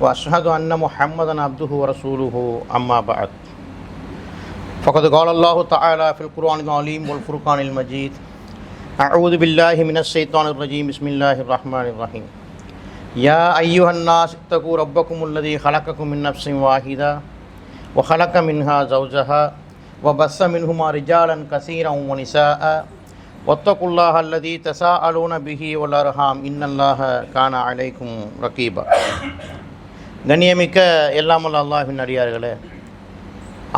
وأشهد أن محمدا عبده ورسوله أما بعد. فقد قال الله تعالى في القرآن العظيم والفرقان المجيد أعوذ بالله من الشيطان الرجيم بسم الله الرحمن الرحيم. يا أيها الناس اتقوا ربكم الذي خلقكم من نفس واحدة وخلق منها زوجها وبث منهما رجالا كثيرا ونساء. واتقوا الله الذي تساءلون به والأرحام إن الله كان عليكم رقيبا. கண்ணியமிக்க எல்லாமல் அல்லாஹின் அடியார்களே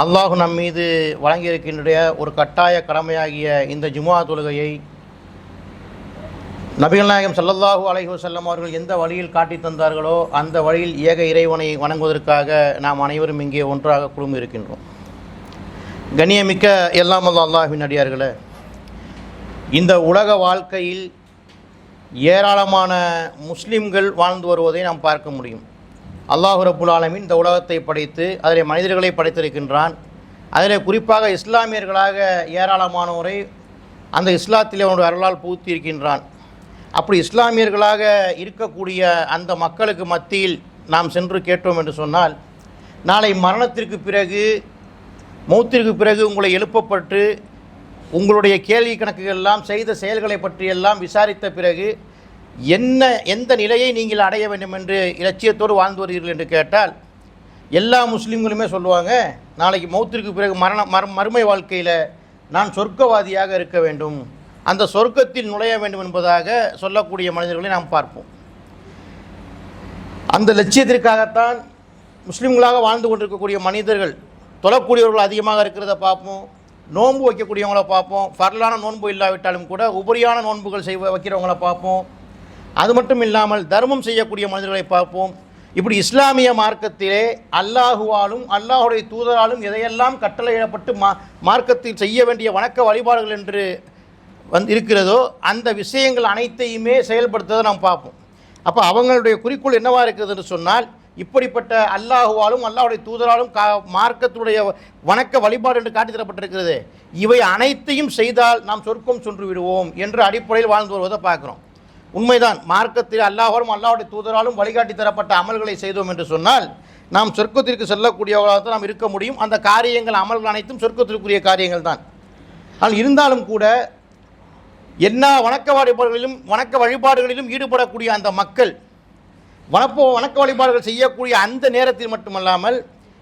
அல்லாஹு நம் மீது வழங்கியிருக்கின்ற ஒரு கட்டாய கடமையாகிய இந்த ஜுமா தொழுகையை நபிகள் நாயகம் சல்லல்லாஹூ அலைஹி செல்லம் அவர்கள் எந்த வழியில் காட்டி தந்தார்களோ அந்த வழியில் ஏக இறைவனை வணங்குவதற்காக நாம் அனைவரும் இங்கே ஒன்றாக குழுமி இருக்கின்றோம் கண்ணியமிக்க எல்லாமல் அல்லாஹின் அடியார்களே இந்த உலக வாழ்க்கையில் ஏராளமான முஸ்லிம்கள் வாழ்ந்து வருவதை நாம் பார்க்க முடியும். அல்லாஹு ரபுல் ஆலமின் இந்த உலகத்தை படைத்து அதில் மனிதர்களை படைத்திருக்கின்றான். அதில் குறிப்பாக இஸ்லாமியர்களாக ஏராளமானோரை அந்த இஸ்லாத்தில் அவனுடைய அருளால் புகுத்தி இருக்கின்றான் அப்படி இஸ்லாமியர்களாக இருக்கக்கூடிய அந்த மக்களுக்கு மத்தியில் நாம் சென்று கேட்டோம் என்று சொன்னால் நாளை மரணத்திற்கு பிறகு மௌத்திற்கு பிறகு உங்களை எழுப்பப்பட்டு உங்களுடைய கேள்வி கணக்குகள் எல்லாம் செய்த செயல்களை பற்றியெல்லாம் விசாரித்த பிறகு என்ன எந்த நிலையை நீங்கள் அடைய வேண்டும் என்று இலட்சியத்தோடு வாழ்ந்து வருகிறீர்கள் என்று கேட்டால் எல்லா முஸ்லீம்களுமே சொல்லுவாங்க நாளைக்கு மௌத்திற்கு பிறகு மரண மர மறுமை வாழ்க்கையில் நான் சொர்க்கவாதியாக இருக்க வேண்டும். அந்த சொர்க்கத்தில் நுழைய வேண்டும் என்பதாக சொல்லக்கூடிய மனிதர்களை நாம் பார்ப்போம். அந்த லட்சியத்திற்காகத்தான் முஸ்லீம்களாக வாழ்ந்து கொண்டிருக்கக்கூடிய மனிதர்கள் தொழக்கூடியவர்கள் அதிகமாக இருக்கிறத பார்ப்போம். நோன்பு வைக்கக்கூடியவங்கள பார்ப்போம். ஃபர்லான நோன்பு இல்லாவிட்டாலும் கூட உபரியான நோன்புகள் செய்வ வைக்கிறவங்கள பார்ப்போம். அது மட்டும் இல்லாமல் தர்மம் செய்யக்கூடிய மனிதர்களை பார்ப்போம். இப்படி இஸ்லாமிய மார்க்கத்திலே அல்லாஹுவாலும் அல்லாஹுடைய தூதராலும் எதையெல்லாம் கட்டளையிடப்பட்டு மா மார்க்கத்தில் செய்ய வேண்டிய வணக்க வழிபாடுகள் என்று வந்து இருக்கிறதோ அந்த விஷயங்கள் அனைத்தையுமே செயல்படுத்துவதை நாம் பார்ப்போம். அப்போ அவங்களுடைய குறிக்கோள் என்னவா இருக்கிறது என்று சொன்னால் இப்படிப்பட்ட அல்லாஹுவாலும் அல்லாஹுடைய தூதராலும் கா மார்க்கத்துடைய வணக்க வழிபாடு என்று காட்டி தரப்பட்டிருக்கிறது. இவை அனைத்தையும் செய்தால் நாம் சொர்க்கம் சென்று விடுவோம் என்ற அடிப்படையில் வாழ்ந்து வருவதை பார்க்குறோம். உண்மைதான். மார்க்கத்தில் அல்லாஹாலும் அல்லாஹுடைய தூதராலும் வழிகாட்டி தரப்பட்ட அமல்களை செய்தோம் என்று சொன்னால் நாம் சொர்க்கத்திற்கு செல்லக்கூடியவர்களாக தான் நாம் இருக்க முடியும். அந்த காரியங்கள் அமல்கள் அனைத்தும் சொர்க்கத்திற்குரிய காரியங்கள் தான். ஆனால் இருந்தாலும் கூட எல்லா வணக்க வழிபாடுகளிலும் வணக்க வழிபாடுகளிலும் ஈடுபடக்கூடிய அந்த மக்கள் வனப்போ வணக்க வழிபாடுகள் செய்யக்கூடிய அந்த நேரத்தில் மட்டுமல்லாமல்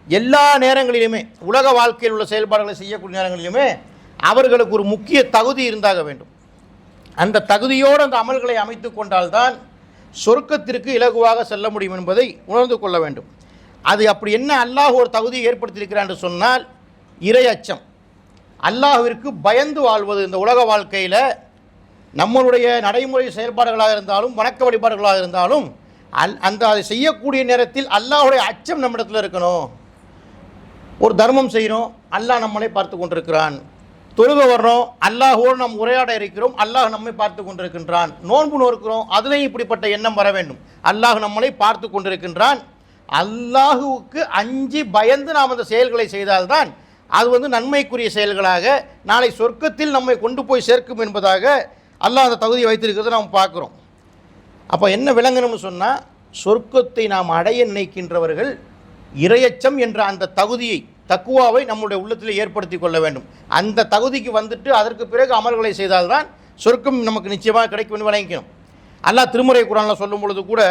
எல்லா நேரங்களிலுமே உலக வாழ்க்கையில் உள்ள செயல்பாடுகளை செய்யக்கூடிய நேரங்களிலுமே அவர்களுக்கு ஒரு முக்கிய தகுதி இருந்தாக வேண்டும். அந்த தகுதியோடு அந்த அமல்களை அமைத்து கொண்டால்தான் சொர்க்கத்திற்கு இலகுவாக செல்ல முடியும் என்பதை உணர்ந்து கொள்ள வேண்டும். அது அப்படி என்ன அல்லாஹ் ஒரு தகுதியை ஏற்படுத்தியிருக்கிறான் என்று சொன்னால் இறை அச்சம். அல்லாஹிற்கு பயந்து வாழ்வது இந்த உலக வாழ்க்கையில் நம்மளுடைய நடைமுறை செயல்பாடுகளாக இருந்தாலும் வணக்க வழிபாடுகளாக இருந்தாலும் அல் அந்த அதை செய்யக்கூடிய நேரத்தில் அல்லாஹுடைய அச்சம் நம்மிடத்தில் இருக்கணும். ஒரு தர்மம் செய்கிறோம் அல்லாஹ் நம்மளை பார்த்து கொண்டிருக்கிறான். தொழுக வர்றோம் அல்லாஹோடு நாம் உரையாட இருக்கிறோம். அல்லாஹ் நம்மை பார்த்து கொண்டிருக்கின்றான். நோன்பு நோக்கிறோம் அதுலேயும் இப்படிப்பட்ட எண்ணம் வர வேண்டும். அல்லாஹ் நம்மளை பார்த்து கொண்டிருக்கின்றான். அல்லாஹுவுக்கு அஞ்சு பயந்து நாம் அந்த செயல்களை செய்தால்தான் அது வந்து நன்மைக்குரிய செயல்களாக நாளை சொர்க்கத்தில் நம்மை கொண்டு போய் சேர்க்கும் என்பதாக அல்லாஹ் அந்த தகுதியை வைத்திருக்கிறத நாம் பார்க்குறோம். அப்போ என்ன விளங்கணும்னு சொன்னால் சொர்க்கத்தை நாம் அடைய நினைக்கின்றவர்கள் இரையச்சம் என்ற அந்த தகுதியை தக்குவாவை நம்முடைய உள்ளத்தில் ஏற்படுத்தி கொள்ள வேண்டும். அந்த தகுதிக்கு வந்துட்டு அதற்கு பிறகு அமல்களை செய்தால்தான் சொர்க்கம் நமக்கு நிச்சயமாக கிடைக்கும் என்று வழங்கிக்கணும் அல்லாஹ் திருமுறை குரானில் சொல்லும் பொழுது கூட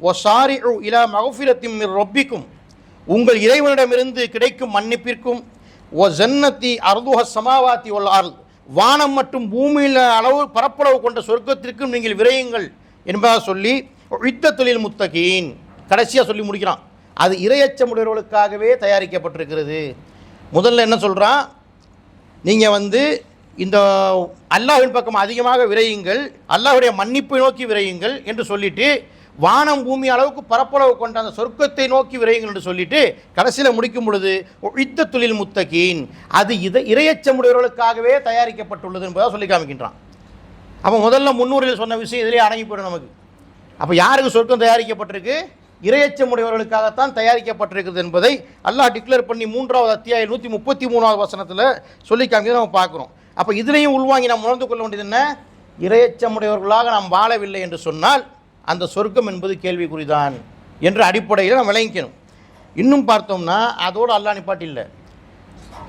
ஓ சாரி இலா மகஃபிரத்தின் ரொப்பிக்கும். உங்கள் இறைவனிடமிருந்து கிடைக்கும் மன்னிப்பிற்கும் ஓ ஜன்னத்தி அர்துஹ சமாவாத்தி ஒல் அருள் வானம் மற்றும் பூமியில் அளவு பரப்பளவு கொண்ட சொர்க்கத்திற்கும் நீங்கள் விரையுங்கள் என்பதாக சொல்லி யுத்த தொழில் முத்தகீன். கடைசியாக சொல்லி முடிக்கிறான். அது இரையச்சமுடையவர்களுக்காகவே தயாரிக்கப்பட்டிருக்கிறது. முதல்ல என்ன சொல்கிறான் நீங்கள் வந்து இந்த அல்லாஹின் பக்கம் அதிகமாக விரையுங்கள் அல்லாஹ்வுடைய மன்னிப்பை நோக்கி விரையுங்கள் என்று சொல்லிட்டு வானம் பூமி அளவுக்கு பரப்பளவு கொண்ட அந்த சொர்க்கத்தை நோக்கி விரையுங்கள் என்று சொல்லிட்டு கடைசியில் முடிக்கும் பொழுது இத்த தொழில் முத்தகீன். அது இதை இரையச்சமுடையவர்களுக்காகவே தயாரிக்கப்பட்டுள்ளது என்பதாக சொல்லி காமிக்கின்றான். அப்போ முதல்ல முன்னூறில் சொன்ன விஷயம் இதிலே அடங்கி போயிடும் நமக்கு. அப்போ யாருக்கு சொர்க்கம் தயாரிக்கப்பட்டிருக்கு? இரையச்சமுடையவர்களுக்காகத்தான் தயாரிக்கப்பட்டிருக்கிறது என்பதை அல்லாஹ் டிக்ளேர் பண்ணி மூன்றாவது அத்தியாயம் நூற்றி முப்பத்தி மூணாவது வசனத்தில் சொல்லி காமிக்கிறத நம்ம பார்க்குறோம். அப்போ இதுலேயும் உள்வாங்கி நாம் உணர்ந்து கொள்ள வேண்டியது என்ன? இரையச்சமுடையவர்களாக நாம் வாழவில்லை என்று சொன்னால் அந்த சொர்க்கம் என்பது கேள்விக்குறிதான் என்ற அடிப்படையில் நாம் விளங்கிக்கணும். இன்னும் பார்த்தோம்னா அதோடு அல்லாஹ் நிப்பாட்டி இல்லை.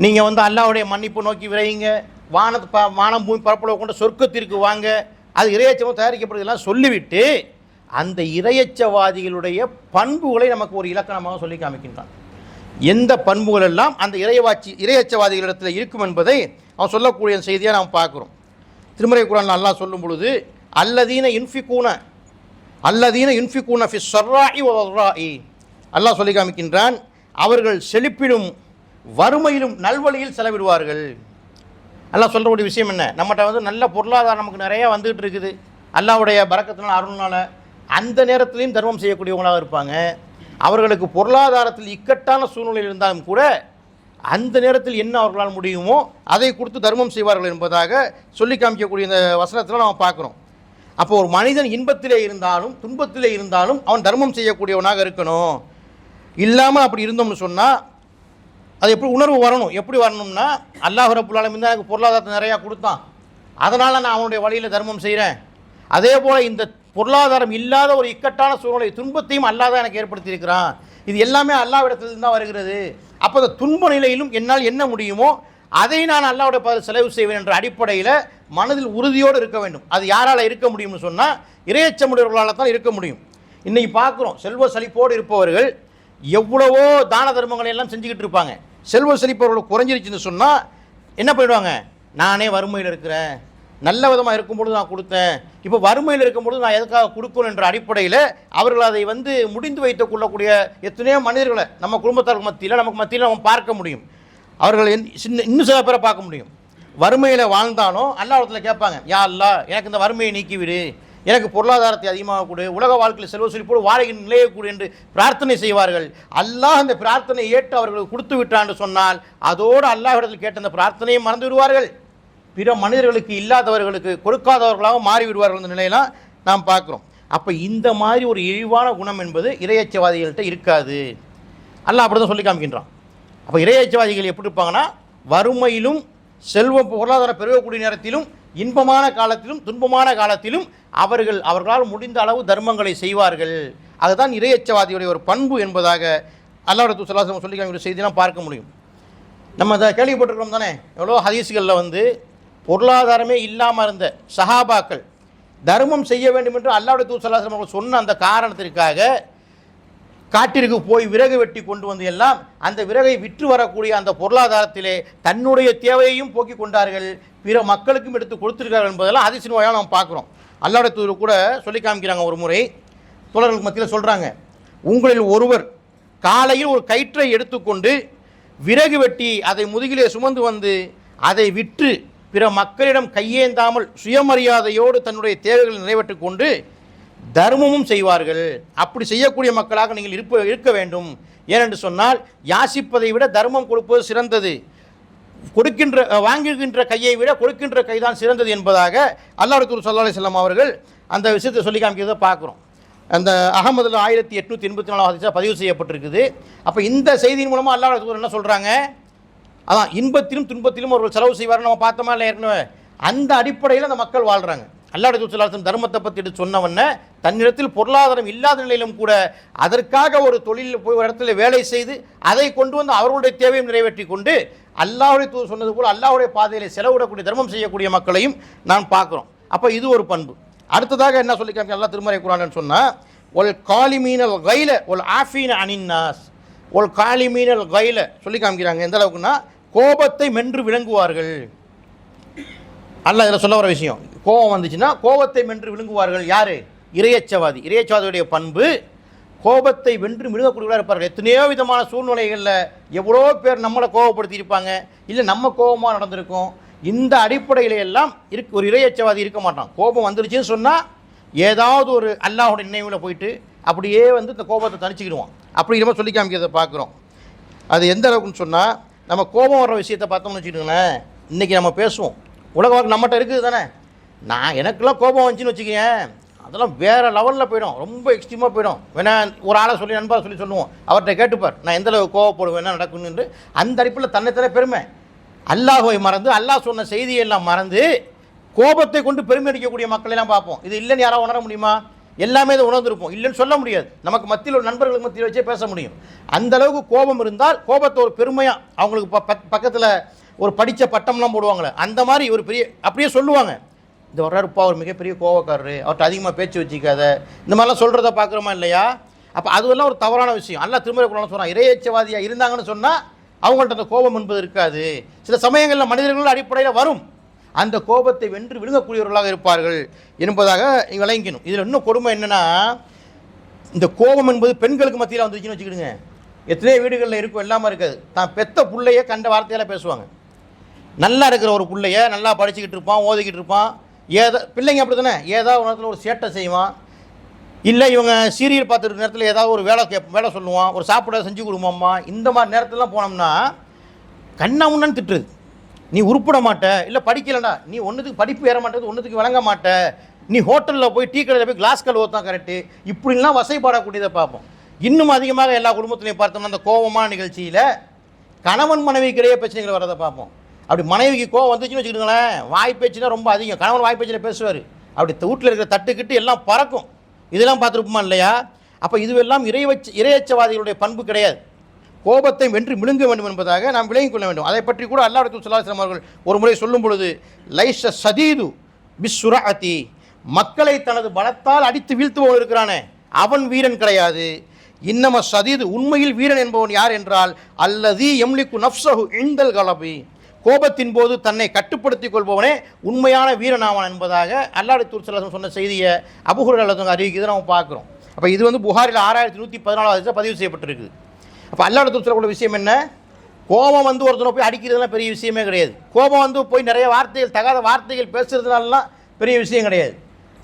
நீங்கள் வந்து அல்லாவுடைய மன்னிப்பு நோக்கி விரையுங்க. வானத்து ப வானம் பூமி பரப்பளவு கொண்ட சொர்க்கத்திற்கு வாங்க. அது இறையச்சமாக தயாரிக்கப்படுறதெல்லாம் சொல்லிவிட்டு அந்த இறையச்சவாதிகளுடைய பண்புகளை நமக்கு ஒரு இலக்கணமாக சொல்லி காமிக்கின்றான். எந்த பண்புகள் எல்லாம் அந்த இறையவாச்சி இறையச்சவாதிகளிடத்தில் இருக்கும் என்பதை அவன் சொல்லக்கூடிய செய்தியாக நாம் பார்க்குறோம். திருமறை குரான் நல்லா சொல்லும் பொழுது அல்லதீன இன்ஃபிகூன அல்லதீன இன்ஃபிகூன ஃபி சொர்ராஇ ஒர்ராஇ அல்லாஹ் சொல்லி காமிக்கின்றான் அவர்கள் செழிப்பிலும் வறுமையிலும் நல்வழியில் செலவிடுவார்கள். அல்லாஹ் சொல்கிற ஒரு விஷயம் என்ன? நம்மகிட்ட வந்து நல்ல பொருளாதாரம் நமக்கு நிறையா வந்துகிட்டு இருக்குது. அல்லாவுடைய பறக்கத்தினால் அருள்னால அந்த நேரத்திலையும் தர்மம் செய்யக்கூடியவங்களாக இருப்பாங்க. அவர்களுக்கு பொருளாதாரத்தில் இக்கட்டான சூழ்நிலை இருந்தாலும் கூட அந்த நேரத்தில் என்ன அவர்களால் முடியுமோ அதை கொடுத்து தர்மம் செய்வார்கள் என்பதாக சொல்லி காமிக்கக்கூடிய இந்த வசனத்தில் நம்ம பார்க்குறோம். அப்போ ஒரு மனிதன் இன்பத்திலே இருந்தாலும் துன்பத்திலே இருந்தாலும் அவன் தர்மம் செய்யக்கூடியவனாக இருக்கணும். இல்லாமல் அப்படி இருந்தோம்னு சொன்னால் அது எப்படி உணர்வு வரணும்? எப்படி வரணும்னா அல்லாஹ் ரப்புல் தான் எனக்கு பொருளாதாரத்தை நிறையா கொடுத்தான். அதனால் நான் அவனுடைய வழியில் தர்மம் செய்கிறேன் அதே போல் இந்த பொருளாதாரம் இல்லாத ஒரு இக்கட்டான சூழ்நிலை துன்பத்தையும் அல்லாஹ் தான் எனக்கு ஏற்படுத்தியிருக்கிறான். இது எல்லாமே அல்லாவிடத்திலிருந்து தான் வருகிறது. அப்போ அந்த துன்ப நிலையிலும் என்னால் என்ன முடியுமோ அதை நான் அல்லாவுடைய பதில் செலவு செய்வேன் என்ற அடிப்படையில் மனதில் உறுதியோடு இருக்க வேண்டும். அது யாரால் இருக்க முடியும்னு சொன்னால் இரையச்சமுடையவர்களால் தான் இருக்க முடியும். இன்றைக்கி பார்க்குறோம் செல்வ செழிப்போடு இருப்பவர்கள் எவ்வளவோ தான தர்மங்களை எல்லாம் செஞ்சுக்கிட்டு இருப்பாங்க. செல்வ செழிப்பவர்கள் குறைஞ்சிருச்சுன்னு சொன்னால் என்ன பண்ணிடுவாங்க? நானே வறுமையில் இருக்கிறேன். நல்ல விதமாக இருக்கும்பொழுது நான் கொடுத்தேன். இப்போ வறுமையில் இருக்கும்பொழுது நான் எதுக்காக கொடுக்கணும் என்ற அடிப்படையில் அவர்கள் அதை வந்து முடிந்து வைத்துக் கொள்ளக்கூடிய எத்தனையோ மனிதர்களை நம்ம குடும்பத்தார் மத்தியில் நமக்கு மத்தியில் நம்ம பார்க்க முடியும். அவர்கள் என் சின்ன இன்னும் சில பேரை பார்க்க முடியும். வறுமையில் வாழ்ந்தாலும் அல்லாவிடத்தில் கேட்பாங்க யா அல்லா எனக்கு இந்த வறுமையை நீக்கிவிடு. எனக்கு பொருளாதாரத்தை அதிகமாக கொடு. உலக வாழ்க்கையில் செல்வ செழிப்போடு வாழ்கின்ற நிலையை கூடு என்று பிரார்த்தனை செய்வார்கள். அல்லாஹ் அந்த பிரார்த்தனை ஏற்று அவர்களுக்கு கொடுத்து விட்டான்னு சொன்னால் அதோடு அல்லாஹ்விடத்தில் கேட்ட அந்த பிரார்த்தனையை மறந்து விடுவார்கள். பிற மனிதர்களுக்கு இல்லாதவர்களுக்கு கொடுக்காதவர்களாக மாறிவிடுவார்கள் என்ற அந்த நிலையெல்லாம் நாம் பார்க்குறோம். அப்போ இந்த மாதிரி ஒரு இழிவான குணம் என்பது இறையச்சவாதிகள்கிட்ட இருக்காது. அல்ல அப்படி தான் சொல்லி காமிக்கின்றான். அப்போ இறையச்சவாதிகள் எப்படி இருப்பாங்கன்னா வறுமையிலும் செல்வம் பொருளாதார பெருகக்கூடிய நேரத்திலும் இன்பமான காலத்திலும் துன்பமான காலத்திலும் அவர்கள் அவர்களால் முடிந்த அளவு தர்மங்களை செய்வார்கள். அதுதான் இறையச்சவாதியுடைய ஒரு பண்பு என்பதாக அல்லாஹ் சொல்லாசம் சொல்லி காமிக்கிற செய்தியெல்லாம் பார்க்க முடியும். நம்ம அதை கேள்விப்பட்டிருக்கிறோம் தானே? எவ்வளோ ஹதீஸ்களில் வந்து பொருளாதாரமே இல்லாமல் இருந்த சஹாபாக்கள் தர்மம் செய்ய வேண்டும் என்று அல்லாவுடைய தூசலாசம் அவர்கள் சொன்ன அந்த காரணத்திற்காக காட்டிற்கு போய் விறகு வெட்டி கொண்டு வந்து எல்லாம் அந்த விறகை விற்று வரக்கூடிய அந்த பொருளாதாரத்திலே தன்னுடைய தேவையையும் போக்கிக் கொண்டார்கள். பிற மக்களுக்கும் எடுத்து கொடுத்திருக்கார்கள் என்பதெல்லாம் அதிர்ச்சி நோயாக நாம் பார்க்குறோம். அல்லாவுடைய கூட சொல்லி காமிக்கிறாங்க ஒரு முறை. தோழர்களுக்கு மத்தியில் சொல்கிறாங்க உங்களில் ஒருவர் காலையில் ஒரு கயிற்றை எடுத்துக்கொண்டு விறகு வெட்டி அதை முதுகிலே சுமந்து வந்து அதை விற்று பிற மக்களிடம் கையேந்தாமல் சுயமரியாதையோடு தன்னுடைய தேவைகளை நிறைவேற்றிக் கொண்டு தர்மமும் செய்வார்கள். அப்படி செய்யக்கூடிய மக்களாக நீங்கள் இருப்ப இருக்க வேண்டும். ஏனென்று சொன்னால் யாசிப்பதை விட தர்மம் கொடுப்பது சிறந்தது. கொடுக்கின்ற வாங்குகின்ற கையை விட கொடுக்கின்ற கைதான் சிறந்தது என்பதாக அல்லாஹ் ரசூல் ஸல்லல்லாஹு அவர்கள் அந்த விஷயத்தை சொல்லி காமிக்கிறத பார்க்குறோம். அந்த அகமதுல ஆயிரத்தி எட்நூற்றி எண்பத்தி நாலாவது பதிவு செய்யப்பட்டிருக்குது. அப்போ இந்த செய்தியின் மூலமாக அல்லாஹ் என்ன சொல்கிறாங்க அதான் இன்பத்திலும் துன்பத்திலும் அவர்கள் செலவு செய்வார் நம்ம பார்த்தோமா இல்லை ஏற்கனவே? அந்த அடிப்படையில் அந்த மக்கள் வாழ்கிறாங்க அல்லாடி சுற்றுலாசன் தர்மத்தை பற்றி சொன்னவன தன்னிடத்தில் பொருளாதாரம் இல்லாத நிலையிலும் கூட அதற்காக ஒரு தொழிலில் போய் ஒரு இடத்துல வேலை செய்து அதை கொண்டு வந்து அவர்களுடைய தேவையை நிறைவேற்றி கொண்டு அல்லாவுடைய தூ சொன்னது போல் அல்லாவுடைய பாதையில் செலவிடக்கூடிய தர்மம் செய்யக்கூடிய மக்களையும் நான் பார்க்குறோம். அப்போ இது ஒரு பண்பு. அடுத்ததாக என்ன சொல்லி காமிக்க திருமறை குரான்னு சொன்னால் ஒல் காலிமீனல் கைல ஒல் ஆஃபீன அனின்னாஸ் ஒல் காலிமீனல் கைல சொல்லி காமிக்கிறாங்க. எந்த அளவுக்குன்னா கோபத்தை மென்று விளங்குவார்கள். அல்ல இதில் சொல்ல வர விஷயம். கோபம் வந்துச்சுன்னா கோபத்தை மென்று விழுங்குவார்கள் யார்? இரையச்சவாதி இரையச்சவாதியுடைய பண்பு கோபத்தை வென்று விழுங்கக்கூடியவர்களாக இருப்பார்கள். எத்தனையோ விதமான சூழ்நிலைகளில் எவ்வளோ பேர் நம்மளை கோபப்படுத்தியிருப்பாங்க. இல்லை நம்ம கோபமாக நடந்திருக்கோம். இந்த அடிப்படையில எல்லாம் இருக்கு ஒரு இரையச்சவாதி இருக்க மாட்டான். கோபம் வந்துருச்சுன்னு சொன்னால் ஏதாவது ஒரு அல்லாஹோட நினைவில் போயிட்டு அப்படியே வந்து இந்த கோபத்தை தணிச்சிக்கிடுவோம் அப்படிங்கிற மாதிரி சொல்லி காமிக்கிறத பார்க்குறோம். அது எந்த அளவுக்குன்னு சொன்னால் நம்ம கோபம் வர்ற விஷயத்தை பார்த்தோம்னு வச்சுக்கோங்களேன் இன்றைக்கி நம்ம பேசுவோம். உலக வாழ்க்கை நம்மகிட்ட இருக்குது தானே? நான் எனக்கெல்லாம் கோபம் வந்துச்சுன்னு வச்சுக்கேன் அதெல்லாம் வேறு லெவலில் போயிடும். ரொம்ப எக்ஸ்ட்ரீமாக போயிடும். வேணா ஒரு ஆளை சொல்லி நண்பரை சொல்லி சொல்லுவோம். அவர்கிட்ட கேட்டுப்பார். நான் எந்தளவு கோபப்படுவேன் கோவப்படுவேன் என்ன நடக்குன்னு அந்த அடிப்பில் தன்னைத்தானே பெருமை. அல்லாஹ்வை மறந்து அல்லாஹ் சொன்ன செய்தியெல்லாம் மறந்து கோபத்தை கொண்டு பெருமை அடிக்கக்கூடிய மக்களெல்லாம் பார்ப்போம். இது இல்லைன்னு யாராவது உணர முடியுமா? எல்லாமே இதை உணர்ந்திருப்போம். இல்லைன்னு சொல்ல முடியாது. நமக்கு மத்தியில் ஒரு நண்பர்களுக்கு மத்தியில் வச்சே பேச முடியும். அந்த அளவுக்கு கோபம் இருந்தால் கோபத்தை ஒரு பெருமையாக அவங்களுக்கு ப பக்கத்தில் ஒரு படித்த பட்டம்லாம் போடுவாங்களே அந்த மாதிரி ஒரு பெரிய அப்படியே சொல்லுவாங்க. இந்த வர்றாருப்பா ஒரு மிகப்பெரிய கோவக்காரரு. அவர்கிட்ட அதிகமாக பேச்சு வச்சுக்காத. இந்த மாதிரிலாம் சொல்கிறத பார்க்குறோமா இல்லையா? அப்போ அதுவெல்லாம் ஒரு தவறான விஷயம். அல்ல திருமலை குரான் சொல்கிறான் இறையச்சவாதியாக இருந்தாங்கன்னு சொன்னால் அவங்கள்ட்ட அந்த கோபம் என்பது இருக்காது. சில சமயங்களில் மனிதர்கள் அடிப்படையில் வரும். அந்த கோபத்தை வென்று விழுங்கக்கூடியவர்களாக இருப்பார்கள் என்பதாக விளங்கிக்கணும். இதில் இன்னும் கொடுமை என்னென்னா இந்த கோபம் என்பது பெண்களுக்கு மத்தியில் வந்துருச்சுன்னு வச்சுக்கிடுங்க. எத்தனையோ வீடுகளில் இருக்கும் எல்லாமே இருக்காது. தான் பெத்த பிள்ளைய கண்ட வார்த்தையால் பேசுவாங்க. நல்லா இருக்கிற ஒரு பிள்ளைய நல்லா படிச்சுக்கிட்டு இருப்பான் ஓதிக்கிட்டு இருப்பான். ஏதோ பிள்ளைங்க அப்படி தானே ஏதாவது ஒரு நேரத்தில் ஒரு சேட்டை செய்வான். இல்லை இவங்க சீரியல் பார்த்துருக்க நேரத்தில் ஏதாவது ஒரு வேலை கேப் வேலை சொல்லுவான். ஒரு சாப்பிட செஞ்சு கொடுமாம்மா இந்த மாதிரி நேரத்துலலாம் போனோம்னா கண்ணா முன்னன்னு திட்டுறது. நீ உருப்பிட மாட்ட இல்லை படிக்கலடா நீ ஒன்றுத்துக்கு படிப்பு ஏற மாட்டேது ஒன்றுத்துக்கு விளங்க மாட்ட. நீ ஹோட்டலில் போய் டீ கடையில் போய் கிளாஸ் கழுவு ஊற்றான் கரெக்டு இப்படிலாம் வசைப்பாடக்கூடியதை பார்ப்போம். இன்னும் அதிகமாக எல்லா குடும்பத்திலையும் பார்த்தோம்னா அந்த கோபமான நிகழ்ச்சியில் கணவன் மனைவிக்கிடையே பிரச்சனைகள் வரதை பார்ப்போம். அப்படி மனைவிக்கு கோவம் வந்துச்சுன்னு வச்சுக்கோங்களேன் வாய் பேச்சுனா ரொம்ப அதிகம். கணவன் வாய் பேச்சில் பேசுவார். அப்படி வீட்டில் இருக்கிற தட்டுக்கிட்டு எல்லாம் பறக்கும். இதெல்லாம் பார்த்துருப்போமா இல்லையா? அப்போ இதுவெல்லாம் இறைவச்ச இறையச்சவாதிகளுடைய பண்பு கிடையாது. கோபத்தை வென்று விழுங்க வேண்டும் என்பதாக நாம் விளங்கிக் கொள்ள வேண்டும். அதை பற்றி கூட அல்லாஹ் சுல்லாஸ்லாம் அவர்கள் ஒரு முறை சொல்லும் பொழுது லைஷ சதீது பிஸ்ஸுரஅதி மக்களை தனது பலத்தால் அடித்து வீழ்த்துபவன் இருக்கிறானே அவன் வீரன் கிடையாது. இன்னம சதீது உண்மையில் வீரன் என்பவன் யார் என்றால் அல்லது எம்லிக்கு நப்சஹு இந்தல் கலபி. கோபத்தின் போது தன்னை கட்டுப்படுத்திக் கொள்பவனே உண்மையான வீரனாவான் என்பதாக அல்லாடி தூர் சொன்ன செய்தியை அபுகுர் அல்லது அறிவிக்கிறது நம்ம பார்க்குறோம். அப்போ இது வந்து புகாரில் ஆறாயிரத்தி நூற்றி பதினாலாவது பதிவு செய்யப்பட்டிருக்குது. அப்போ அல்லாஹ் தூர் சொல்லக்கூடிய விஷயம் என்ன? கோபம் வந்து ஒருத்தனை போய் அடிக்கிறதுலாம் பெரிய விஷயமே கிடையாது. கோபம் வந்து போய் நிறைய வார்த்தைகள் தகாத வார்த்தைகள் பேசுறதுனாலலாம் பெரிய விஷயம் கிடையாது.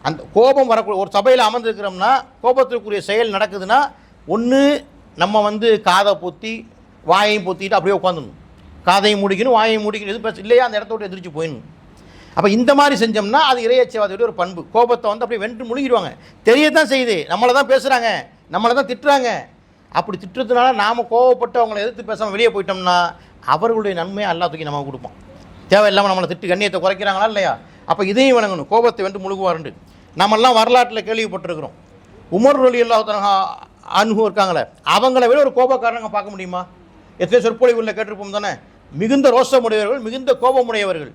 அந்த கோபம் வரக்கூடிய ஒரு சபையில் அமர்ந்திருக்கிறோம்னா கோபத்திற்குரிய செயல் நடக்குதுன்னா ஒன்று நம்ம வந்து காதை பொத்தி வாயையும் பொத்திட்டு அப்படியே உட்காந்துடணும் காதையும் முடிக்கணும் வாயையும் முடிக்கணும் எதுவும் பேச இல்லையா? அந்த இடத்த விட்டு எதிர்த்து போயிடணும். அப்போ இந்த மாதிரி செஞ்சோம்னா அது இறையச்சவாதியோட ஒரு பண்பு. கோபத்தை வந்து அப்படியே வென்று முழுகிடுவாங்க. தெரியத்தான் செய்யுது. நம்மளை தான் பேசுகிறாங்க நம்மளை தான் திட்டுறாங்க. அப்படி திட்டுறதுனால நாம் கோவப்பட்டு அவங்கள எதிர்த்து பேசாமல் வெளியே போயிட்டோம்னா அவர்களுடைய நன்மையை அல்லா தூக்கி நம்ம கொடுப்போம் தேவையில்லாமல் நம்மளை திட்டு கண்ணியத்தை குறைக்கிறாங்களா இல்லையா? அப்போ இதையும் வணங்கணும். கோபத்தை வந்து முழுகுவாருண்டு. நம்மெல்லாம் வரலாற்றில் கேள்விப்பட்டிருக்கிறோம். உமர் ஒலி அல்லாஹ் அனுகு இருக்காங்களே அவங்கள விட ஒரு கோபக்காரங்க பார்க்க முடியுமா? எத்தனை சொற்பொழிவுகளில் கேட்டிருப்போம் தானே? மிகுந்த ரோஷமுடையவர்கள் மிகுந்த கோபமுடையவர்கள்.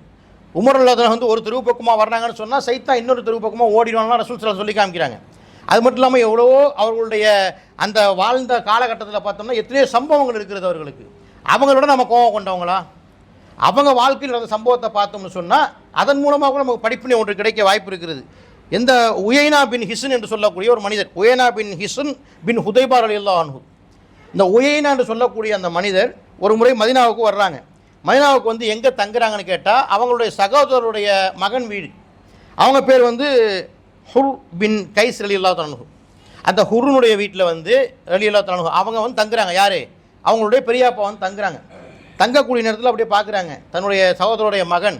உமர் அல்லாஹ் வந்து ஒரு தெருவு பக்கமாக வர்றாங்கன்னு சொன்னால் சைத்தா இன்னொரு தெருவு பக்கமாக ஓடிடுவாங்களா ரசூல் சொல்லி காமிக்கிறாங்க. அது மட்டும் இல்லாமல் எவ்வளவோ அவர்களுடைய அந்த வாழ்ந்த காலகட்டத்தில் பார்த்தோம்னா எத்தனையோ சம்பவங்கள் இருக்கிறது அவர்களுக்கு. அவங்களோட நம்ம கோபம் கொண்டவங்களா? அவங்க வாழ்க்கையில் நடந்த சம்பவத்தை பார்த்தோம்னு சொன்னால் அதன் மூலமாக கூட நமக்கு படிப்பினை ஒன்று கிடைக்க வாய்ப்பு இருக்கிறது. எந்த உயைனா பின் ஹிசன் என்று சொல்லக்கூடிய ஒரு மனிதர் உயனா பின் ஹிசன் பின் ஹுதைபார் அலி அல்லா அன்ஹு. இந்த உயைனா என்று சொல்லக்கூடிய அந்த மனிதர் ஒரு முறை மதினாவுக்கு வர்றாங்க. மதினாவுக்கு வந்து எங்கே தங்குறாங்கன்னு கேட்டால் அவங்களுடைய சகோதரருடைய மகன் வீடு. அவங்க பேர் வந்து ஹுர் பின் கைஸ் அலி அல்லா தனு அந்த ஹுருனுடைய வீட்டில் வந்து அலி அல்லா தனு அவங்க வந்து தங்குறாங்க. யார்? அவங்களுடைய பெரியாப்பா வந்து தங்குறாங்க. தங்கக்கூடிய நேரத்தில் அப்படியே பார்க்குறாங்க தன்னுடைய சகோதரருடைய மகன்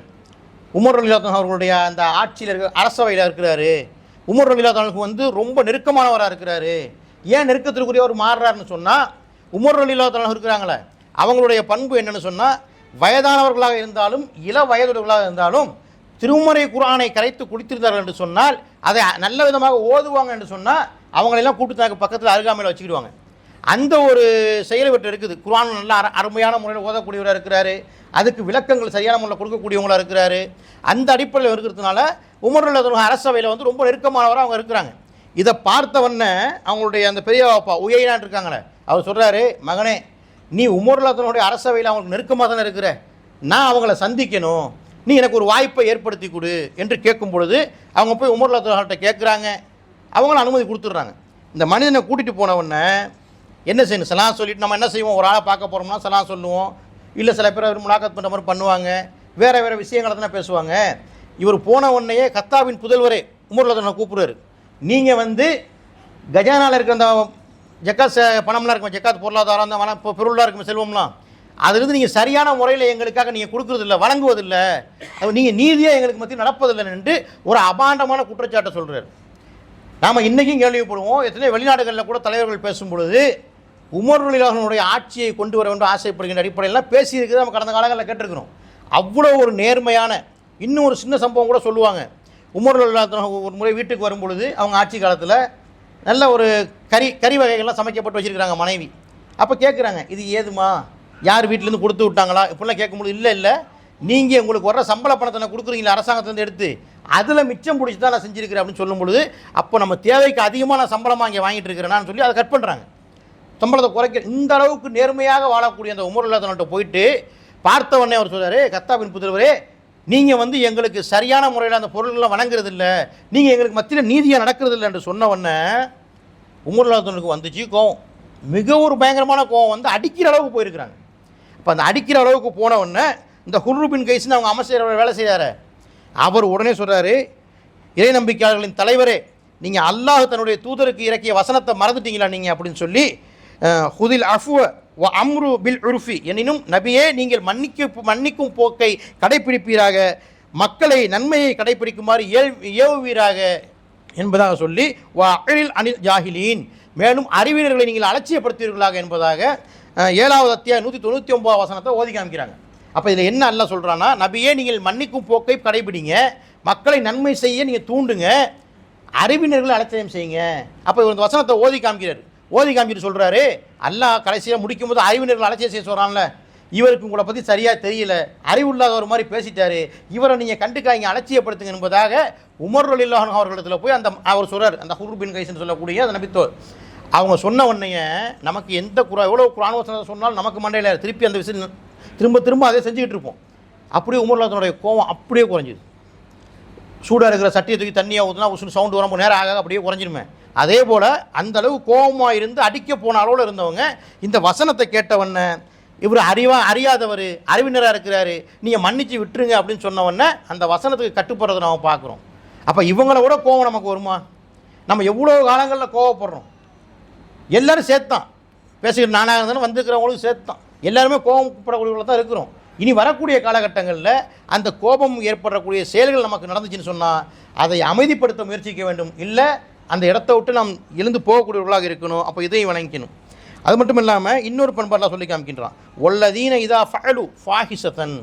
உமர் அலிலாத்தன் அவர்களுடைய அந்த ஆட்சியில் இருக்க அரசவையில் இருக்கிறாரு. உமர் அலிலாத்தனுக்கு வந்து ரொம்ப நெருக்கமானவராக இருக்கிறாரு. ஏன் நெருக்கத்திற்குரிய அவர் மாறுறாருன்னு சொன்னால் உமர் அலிலாத்தன் இருக்கிறாங்களே. அவங்களுடைய பண்பு என்னென்னு சொன்னால் வயதானவர்களாக இருந்தாலும் இள வயதுள்ளவர்களாக இருந்தாலும் திருமறை குரானை கரைத்து குடித்திருந்தார்கள் என்று சொன்னால் அதை நல்ல விதமாக ஓதுவாங்க என்று சொன்னால் அவங்களெல்லாம் கூட்டு தனக்கு பக்கத்தில் அருகாமையில் வச்சுக்கிடுவாங்க. அந்த ஒரு செயல் இருக்குது. குரான் நல்லா அருமையான முறையில் ஓதக்கூடியவராக இருக்கிறாரு. அதுக்கு விளக்கங்கள் சரியான முறையில் கொடுக்கக்கூடியவங்களாக இருக்கிறாரு. அந்த அடிப்படையில் இருக்கிறதுனால உமர் உமருள்ள அரசவையில் வந்து ரொம்ப நெருக்கமானவராக அவங்க இருக்கிறாங்க. இதை பார்த்தவொடனே அவங்களுடைய அந்த பெரிய அப்பா உயிரான் இருக்காங்களே அவர் சொல்கிறாரு மகனே நீ உமர்லாதனுடைய அரசவையில் அவங்களுக்கு நெருக்கமாக தானே இருக்கிற? நான் அவங்கள சந்திக்கணும். நீ எனக்கு ஒரு வாய்ப்பை ஏற்படுத்தி கொடு என்று கேட்கும் பொழுது அவங்க போய் உமருள்ளத்தன்கிட்ட கேட்குறாங்க. அவங்களும் அனுமதி கொடுத்துட்றாங்க. இந்த மனிதனை கூட்டிகிட்டு போனவுடனே என்ன செய்யணும்? சலாம் சொல்லிட்டு நம்ம என்ன செய்வோம்? ஒரு ஆளை பார்க்க போகிறோம்னா சலாம் சொல்லுவோம். இல்லை சில பேர் அவர் முலாக்கத் பண்ணுற மாதிரி பண்ணுவாங்க. வேறு வேறு விஷயங்களை தானே பேசுவாங்க. இவர் போன உடனேயே கத்தாவின் புதல்வரே உமர்லதனை கூப்பிடுறாரு. நீங்கள் வந்து கஜானாவில் இருக்கிற அந்த ஜக்காத் பணம்லாம் இருக்கும் ஜக்காத் பொருளாதாரம் அந்த வள பொருளாக இருக்கும் செல்வம்லாம் அதுலேருந்து நீங்கள் சரியான முறையில் எங்களுக்காக நீங்கள் கொடுக்குறதில்ல வழங்குவதில்ல. நீங்கள் நீதியாக எங்களுக்கு மத்தியில் நடப்பதில்லைன்னு ஒரு அபாண்டமான குற்றச்சாட்டை சொல்கிறார் நாம் இன்றைக்கும் கேள்விப்படுவோம் எத்தனை வெளிநாடுகளில் கூட தலைவர்கள் பேசும் பொழுது உமர் உலகனுடைய ஆட்சியை கொண்டு வர வேண்டும் ஆசைப்படுகின்ற அடிப்படையிலாம் பேசியிருக்கிறது நம்ம கடந்த காலங்களில் கேட்டிருக்கிறோம். அவ்வளோ ஒரு நேர்மையான இன்னும் ஒரு சின்ன சம்பவம் கூட சொல்லுவாங்க. உமர் ஒரு முறை வீட்டுக்கு வரும் பொழுது அவங்க ஆட்சி காலத்தில் நல்ல ஒரு கறி கறி வகைகள்லாம் சமைக்கப்பட்டு வச்சிருக்கிறாங்க மனைவி. அப்போ கேட்குறாங்க இது ஏதுமா? யார் வீட்டிலேருந்து கொடுத்து விட்டாங்களா? இப்படிலாம் கேட்கும்போது இல்லை இல்லை. நீங்கள் உங்களுக்கு வர்ற சம்பள பணத்தை நான் கொடுக்குறீங்களா அரசாங்கத்துலேருந்து எடுத்து. அதில் மிச்சம் பிடிச்சி தான் நான் செஞ்சுருக்கிறேன் அப்படின்னு சொல்லும் பொழுது அப்போ நம்ம தேவைக்கு அதிகமாக நான் சம்பளமாக இங்கே வாங்கிட்டு இருக்கிறேன்னு சொல்லி அதை கட் பண்ணுறாங்க சம்பளத்தை குறைக்க இந்த அளவுக்கு நேர்மையாக வாழக்கூடிய அந்த உமர் இல்லாதவன்கிட்ட போயிட்டு பார்த்த உடனே அவர் சொல்கிறார் கத்தாபின் புதல்வரே நீங்கள் வந்து எங்களுக்கு சரியான முறையில் அந்த பொருள்கள்லாம் வணங்குறது இல்லை நீங்கள் எங்களுக்கு மத்தியில் நீதியாக நடக்கிறது இல்லை என்று சொன்னவொடனே உமர் இல்லாதவனுக்கு வந்துச்சு கோவம். மிக ஒரு பயங்கரமான கோவம் வந்து அடிக்கிற அளவுக்கு போயிருக்கிறாங்க. இப்போ அந்த அடிக்கிற அளவுக்கு போன உடனே இந்த ஹுர்ருபின் கைஸ்னு அவங்க அமைச்சர் வேலை செய்கிறாரு அவர் உடனே சொல்கிறாரு இறை நம்பிக்கையாளர்களின் தலைவரே நீங்கள் அல்லாஹ் தன்னுடைய தூதருக்கு இறக்கிய வசனத்தை மறந்துட்டீங்களா நீங்கள் அப்படின்னு சொல்லி ஹுதில் அஃபுவ வ அம்ரு பில் உருஃபி எனினும் நபியே நீங்கள் மன்னிக்க மன்னிக்கும் போக்கை கடைப்பிடிப்பீராக மக்களை நன்மையை கடைப்பிடிக்குமாறு ஏல் ஏவுவீராக என்பதாக சொல்லி வ அழில் அனில் ஜாகிலீன் மேலும் அறிவியர்களை நீங்கள் அலட்சியப்படுத்துவீர்களாக என்பதாக ஏழாவது அத்தியாயம் நூற்றி தொண்ணூற்றி ஒன்பது வசனத்தை ஓதி காமிக்கிறாங்க. அப்போ இதில் என்ன அல்ல சொல்கிறான்னா நபியே நீங்கள் மன்னிக்கும் போக்கை கடைபிடிங்க. மக்களை நன்மை செய்ய நீங்கள் தூண்டுங்க. அறிவினர்களை அலட்சியம் செய்யுங்க. அப்போ இவர் இந்த வசனத்தை ஓதி காமிக்கிறார். ஓதி காமிக்கிட்டு சொல்கிறாரு அல்லாஹ் கடைசியாக முடிக்கும் போது அறிவினர்கள் அலட்சியம் செய்ய சொல்கிறான்ல இவருக்கு உங்களை பற்றி சரியாக தெரியல. அறிவுள்ளாத ஒரு மாதிரி பேசிட்டாரு. இவரை நீங்கள் கண்டுக்காய்ங்க அலட்சியப்படுத்துங்க என்பதாக உமர் அவர்களிடத்தில் போய் அந்த அவர் சொல்கிறார் அந்த ஹுர்பின் பின் சொல்லக்கூடிய அந்த நபித்தோர். அவங்க சொன்ன உடனே நமக்கு எந்த குரா எவ்வளோ குரான் வசனத்தை சொன்னாலும் நமக்கு மண்டையில் திருப்பி அந்த விஷயம் திரும்ப திரும்ப அதே செஞ்சுக்கிட்டு இருப்போம். அப்படியே உமர்லாத்தனுடைய கோவம் அப்படியே குறைஞ்சிது. சூடாக இருக்கிற சட்டியை தூக்கி தண்ணியாக ஊற்றினா உசுறு சவுண்டு வரும் நேரம் ஆக அப்படியே குறைஞ்சிருமே. அதே போல் அந்த அளவு கோபமாக இருந்து அடிக்க போன அளவில் இருந்தவங்க இந்த வசனத்தை கேட்டவொன்னே இவர் அறிவா அறியாதவர் அறிவினராக இருக்கிறாரு நீங்கள் மன்னிச்சு விட்டுருங்க அப்படின்னு சொன்னவொடனே அந்த வசனத்துக்கு கட்டுப்படுறதை நம்ம பார்க்குறோம். அப்போ இவங்கள விட கோவம் நமக்கு வருமா? நம்ம எவ்வளோ காலங்களில் கோவப்படுறோம் எல்லாரும் சேர்த்தான். பேசிக்கிட்டு நானாக இருந்தாலும் வந்திருக்கிறவங்களும் சேர்த்தான். எல்லாருமே கோபப்படக்கூடியவங்கள தான் இருக்கிறோம். இனி வரக்கூடிய காலகட்டங்களில் அந்த கோபம் ஏற்படக்கூடிய செயல்கள் நமக்கு நடந்துச்சுன்னு சொன்னால் அதை அமைதிப்படுத்த முயற்சிக்க வேண்டும். இல்லை அந்த இடத்த விட்டு நாம் எழுந்து போகக்கூடியவர்களாக இருக்கணும். அப்போ இதையும் வணங்கிக்கணும். அது மட்டும் இல்லாமல் இன்னொரு பண்பாடெலாம் சொல்லி காமிக்கின்றான். ஒல்லதீன இதா ஃபஅலு ஃபாஹிசத்தன்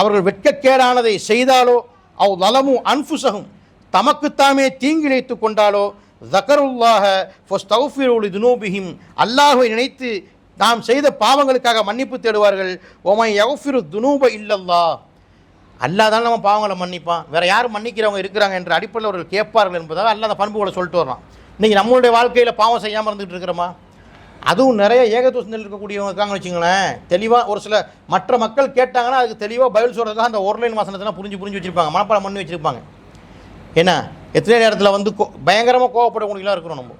அவர்கள் வெட்கக்கேடானதை செய்தாலோ அவ் நலமும் அன்புசகும். தமக்குத்தாமே தீங்கிழைத்து கொண்டாலோ ஜக்கருல்லாக ஃபஸ்தௌஃபிருல் துனூபிஹிம் அல்லாஹை நினைத்து நாம் செய்த பாவங்களுக்காக மன்னிப்பு தேடுவார்கள். ஓமை யௌஃபிரு துனூப இல்லல்லா அல்லா தான் நம்ம பாவங்களை மன்னிப்பான். வேறு யாரும் மன்னிக்கிறவங்க இருக்கிறாங்க என்ற அடிப்படையில் அவர்கள் கேட்பார்கள் என்பதால் அல்லாத அந்த பண்புகளை சொல்லிட்டு வர்றான். இன்றைக்கி நம்மளுடைய வாழ்க்கையில் பாவம் செய்யாமல் இருந்துகிட்டு இருக்கிறோமா? அதுவும் நிறைய ஏகதோஷத்தில் இருக்கக்கூடியவங்க இருக்காங்கன்னு வச்சுங்களேன். தெளிவாக ஒரு சில மற்ற மக்கள் கேட்டாங்கன்னா அதுக்கு தெளிவாக பதில் சொல்கிறதுக்காக அந்த ஒரு லைன் புரிஞ்சு புரிஞ்சு வச்சுருப்பாங்க. மனப்பாடம் பண்ணி வச்சுருப்பாங்க. என்ன? எத்தனை நேரத்தில் வந்து கோ பயங்கரமாக கோவப்படக்கூடியவங்களாக இருக்கிறோம் நம்ம.